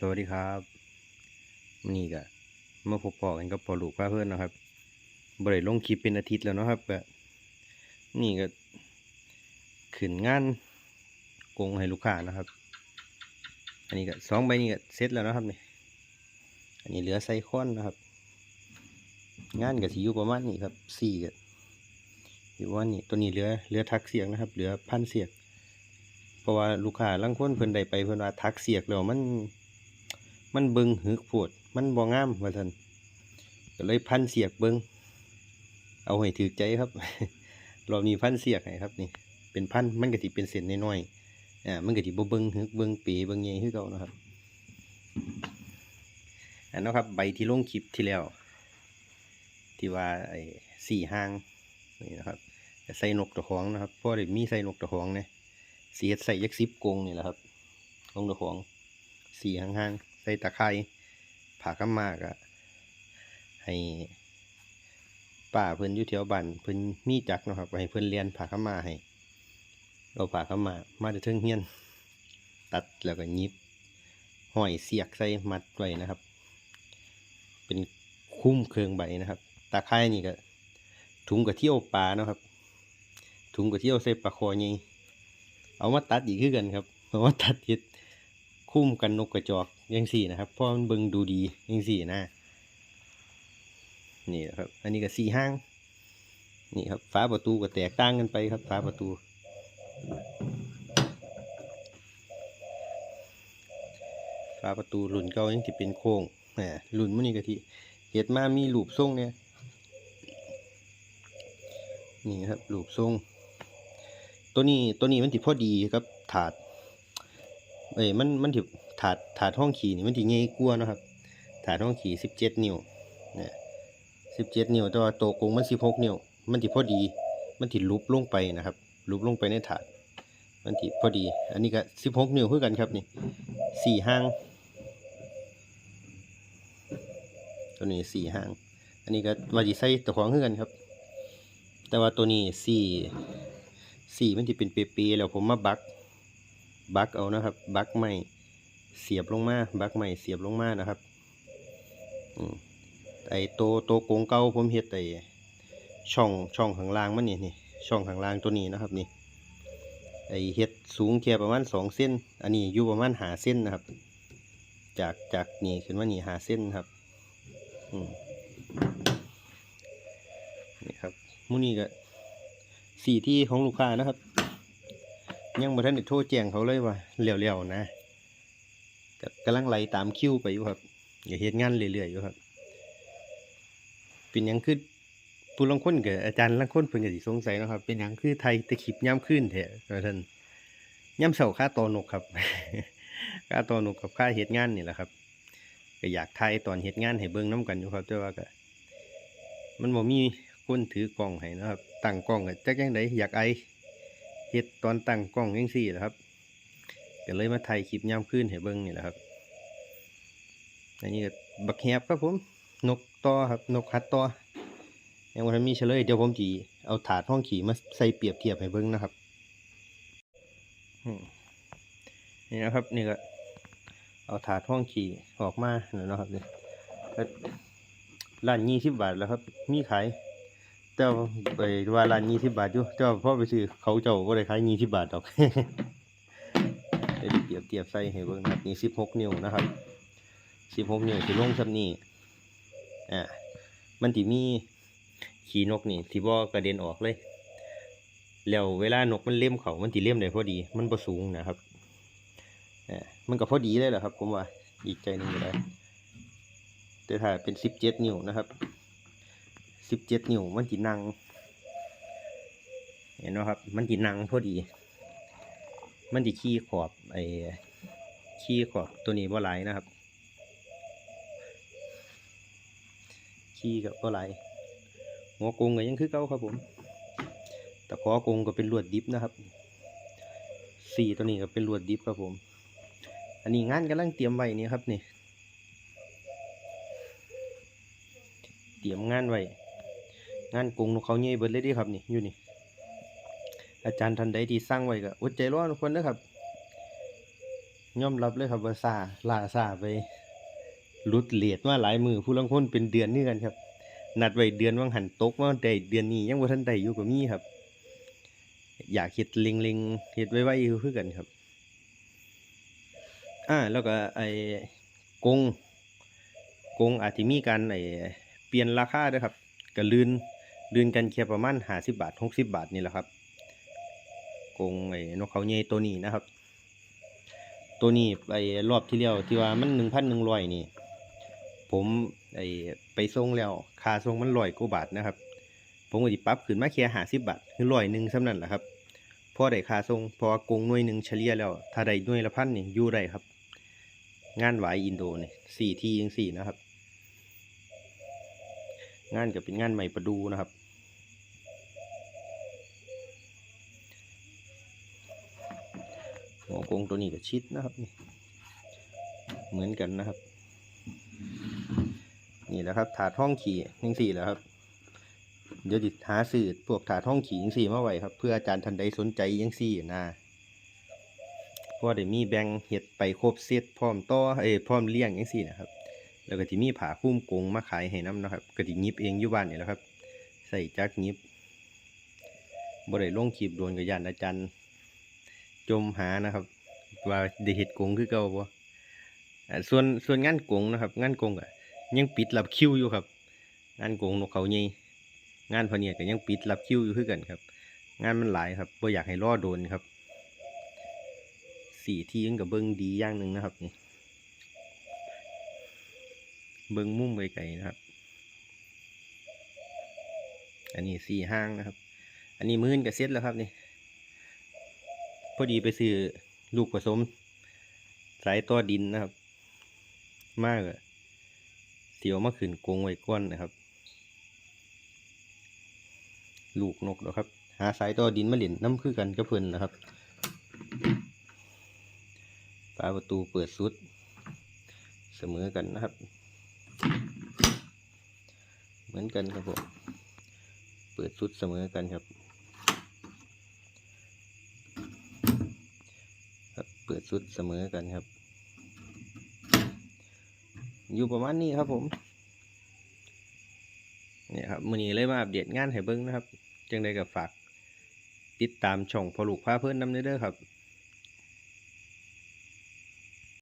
สวัสดีครับนี่ก็มาพบปอกันกับปอลูกพาเพื่อนนะครับบริลงคลิปเป็นอาทิตย์แล้วนะครับก็นี่ก็ขึ้นงานกงให้ลูกค้านะครับ อันนี้ก็สองใบนี้ก็เสร็จแล้วนะครับนี่อันนี้เหลือไซคอนนะครับ งานก็สิอยู่ประมาณนี้ครับสี่ก็อยู่ประมานี้ตัวนี้เหลือเหลือทักเสียงนะครับ เหลือพันเสียงเพราะว่าลูกค้าลางคนเพิ่นได้ไปเพิ่นว่าทักเสียกแล้วมัน มันเบิงหึกโพดมันบ่งามว่าซั่นก็เลยพันเสียกเบิงเอาให้ถือใจครับรอบนี้พันเสียกให้ครับนี่ เป็นพันมันก็สิเป็นเส้นน้อยๆอ่ามันก็สิบ่เบิงหึกเบิงปีเบิงใหญ่คือเก่านะครับอันเนาะครับใบที่ลงคลิปที่แล้ว ที่ว่าไอ้สี่ห้างนี่นะครับใส่นกตะของนะครับเพราะได้มีใส่นกตะของเนี่ยเสีเฮ็ดใส่ยักซิบกงนี่แหละครับกงตะของสี่ห่างๆ ใส่ตะไคร้ผ่าข้ามมากอะให้ป้าเพิ่นอยู่แถวบ้านเพิ่นมีจักรเนาะครับให้เพิ่นเรียนผ่าข้ามมาให้เราผ่าข้ามมามาจะเทิงเฮียน ตัดแล้วก็ยิบห้อยเสียกใส่มัดไว้นะครับ เป็นคุ้มเครื่องใบนะครับตะไคร้นี่ก็ถุงกระเที่ยวปลาเนาะครับ ถุงกระเที่ยวใส่ปลาคอใหญ่เอามาตัดอีกคือกันครับเอามาตัดเฮ็ด คุ้มกันนกกระจอกยังสี่นะครับเพราะมันเบิงดูดียังสี่นะ นี่ครับ อันนี้ก็สี่ห้าง นี่ครับฝาประตูก็แตกต่างกันไปครับฝาประตู ฝาประตูรุ่นเก่ายังที่เป็นโค้งแหมรุ่นมันนี่ก็ที่เฮ็ดมามีรูปทรงเนี่ยนี่ครับรูปทรง ตัวนี้ตัวนี้มันติพอดีครับถาด เอ้ยมันมันถิถาดถาดห้องขี่นี่มันถิใหญ่กว่านะครับ ถาดห้องขี่สิบเจ็ดนิ้วเนี่ยสิบเจ็ดนิ้วแต่ว่าโตกงมันสิบหกนิ้วมันถิพอดี มันถิลุบลงไปนะครับลุบลงไปในถาด มันถิพอดี อันนี้ก็สิบหกนิ้วคือกันครับนี่สี่ห้าง ตัวนี้สี่ห้าง อันนี้ก็วาจิใส่ตัวของคือกันครับ แต่ว่าตัวนี้สี่สี่มันจะเป็นเปียๆแล้วผมมาบัก บักเอานะครับ บักใหม่เสียบลงมาบักใหม่เสียบลงมานะครับอไอโตโตโกงเก่าผมเฮ็ดไอช่องช่องข้างล่างมันนี่นี่ช่องข้างล่างตัวนี้นะครับนี่ไอเฮ็ดสูงแค่ประมาณสองเส้น อันนี้อยู่ประมาณหาเส้นนะครับ จากจากนี่ขึ้นมานี่หาเส้นครับนี่ครับมูนี่ก็สี่ที่ของลูกค้านะครับ ยังบ่ทันได้โทรแจ้งเขาเลยว่าเร็วๆนะก็กำลังไล่ตามคิวไปอยู่ครับอย่าเฮ็ดงานเรื่อยๆอยู่ครับ เป็นหยังคือผู้ลางคนกับอาจารย์ลางคนเพิ่นก็สิสงสัยเนาะครับ เป็นหยังคือไทยแตะคลิปยามคืนแท้ว่าซั่นยามเช้าค่าตอนกครับ ค่าตอนกกับค่าเฮ็ดงานนี่แหละครับก็อยากถ่ายตอนเฮ็ดงานให้เบิ่งนํกันอยู่ครับแต่ว่าก็มันบ่มีคนถือกล้องให้นะครับตั้งกล้องก็จักยังไดอยากไอ เฮ็ดตอนตั้งกล้องยังซี่แหละครับก็เลยมาถ่ายคลิปยามคืนให้เบิ่งนี่แหละครับอันนี้ก็บักแฮบครับผม นกต่อครับ นกหัดต่อยังบ่ทันมีเฉลยเดี๋ยวผมสิเอาถาดห้องขี่มาใส่เปรียบเทียบให้เบิ่งนะครับนี่นะครับนี่ก็เอาถาดห้องขี่ออกมาแล้วนะครับนี่ร้านยี่สิบบาทแล้วครับ มีขาย เจ้าไปว่าร้านยี่สิบบาทอยู่เจ้าพ่อไปซื้อเขาเจ้าก็ได้ขายยี่สิบบาทดอกเดี๋ยวเปรียบเทียบใส่ให้เบิ่งนะครับนี่สิบหกนิ้วนะครับสิบหกนิ้วที่ลงซับนี่อ่ามันที่มีขี่นกนี่ที่บ่กระเด็นออกเลย แล้วเวลานกมันเล่มเขามันที่เล่มได้พอดี มันบ่สูงนะครับอ่ามันก็พอดีเลยแหละครับ ผมว่าอีกใจหนึ่งก็ได้แต่ถ้าเป็นสิบเจ็ดนิ้วนะครับ สิบเจ็ดนิ้วมันจีนัง เห็นไหมครับ มันจีนังพอดี มันจีขี้ขอบไอ้ขี้ขอบตัวนี้บ่ไหลนะครับ ขี้กับบ่ไหลหัวกงก็ยังคือเก่าครับผมแต่ขอกงก็เป็นลวดดิบนะครับสี่ตัวนี้ก็เป็นลวดดิบครับผม อันนี้งานกำลังเตรียมไว้นี่ครับนี่ เตรียมงานไว้ งานกรุงนกเขาใหญ่เบิดเลยดิครับนี่อยู่นี่ อาจารย์ทันใดที่สร้างไว้ก็อดใจรอทุกคนนะครับยอมรับเลยครับว่าซาลาซาไปหลุดเลทมาหลายมือผู้ลางคนเป็นเดือนนี่กันครับ นัดไว้เดือนวังหันตกมาได้เดือนนี้ยังบ่าทันได้อยู่ก็มีครับ อยากเฮ็ดเล็งๆเฮ็ดไว้ๆคือกันครับ อ่าแล้วก็ไอ้กงกงอาจสิมีการไอ้เปลี่ยนราคาด้อครับก็ลื่น ลื่นกันแค่ประมาณ50บาท60บาทนี่แหละครับกงไอ้นกเขาใหญ่ตัวนี้นะครับ ตัวนี้ไอ้รอบที่แล้วที่ว่ามันหนึ่งพันหนึ่งร้อยนี่ ผมไอ้ไปส่งแล้วค่าส่งมันร้อยกว่าบาทนะครับ ผมก็สิปรับขึ้นมาแค่ห้าสิบบาทคือร้อยหนึ่งสำนั้นแหละครับพอได้ค่าส่งพอากงหน่วยหนึ่งเฉลี่ยแล้ว ถ้าได้หน่วยละพันนี่อยู่ได้ครับ งานหวายอินโดนี่สี่ทียังสี่นะครับ งานก็เป็นงานใหม่ประดูนะครับ หัวกงตัวนี้ก็ชิดนะครับนี่เหมือนกันนะครับ นี่แหละครับถาดห้องขี่ยังสี่แล้วครับ เดี๋ยวจิหาสื่อพวกถาดห้องขี่ยังสี่มาไว้ครับ เพื่ออาจารย์ทันใดสนใจยังสี่นะเพราะได้มีแบ่งเห็ดไปครบเซตพร้อมต่อเอ้ยพร้อมเลี้ยงยังสี่นะครับ แล้วก็ที่มีผ้าคุ้มกงมาขายให้น้ำนะครับก็ที่ยิบเองอยู่บ้านนี่แหละครับ ใส่จักยิบบ่ได้ลงคลิปโดนกับยานอาจารย์ จมหานะครับ ว่าได้เห็ดกงคือเก่าบ่ส่วนส่วนงานกงนะครับ งานกงก็ยังปิดรับคิวอยู่ครับ งานกงนกเขาใหญ่งานพเนียดก็ยังปิดรับคิวอยู่คือกันครับ งานมันหลายครับบ่อยากให้รอโดนครับ สี่ที่ยังกับเบิ้งดีอย่างหนึ่งนะครับนี่ เบิ้งมุมไกลๆนะครับ อันนี้สี่ห้างนะครับ อันนี้มื่นกับเซ็ตแล้วครับนี่ พอดีไปซื้อลูกผสม สายต่อดินนะครับ มากอะเสียวมาขึ้นกงไว้ก้อนนะครับ ลูกนกนะครับ หาสายต่อดินมาเหรียญน้ำคือกันกับเพิ่นนะครับฝาประตูเปิดสุด เสมอกันนะครับ เหมือนกันครับผม เปิดสุดเสมอกันครับ ครับเปิดสุดเสมอกันครับ อยู่ประมาณนี้ครับผมเนี่ยครับมือนี้เลยมาอัปเดตงานให้เบิ้งนะครับ จังได้กับฝาก ติดตามช่องพอลูกพาเพื่อนนำเด้อครับ